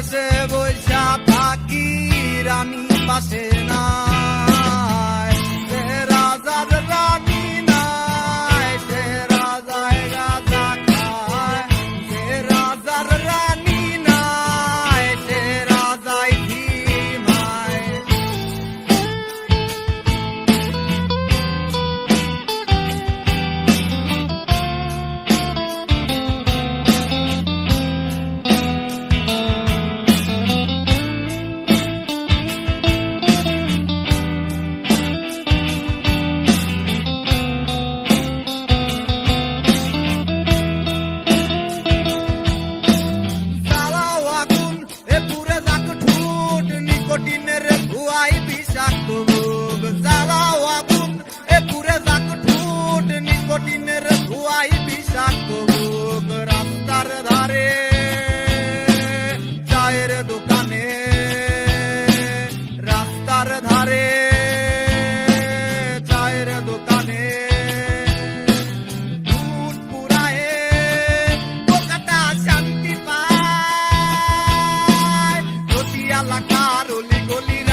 করেছে বৈশা পাখির আমি পাশে জ্বালা আগুন এ পুরে ধারে চায়ের দোকানে রাস্তার ধারে চায়ের দোকানে শান্তি পায় প্রতি এলাকার অলি গলির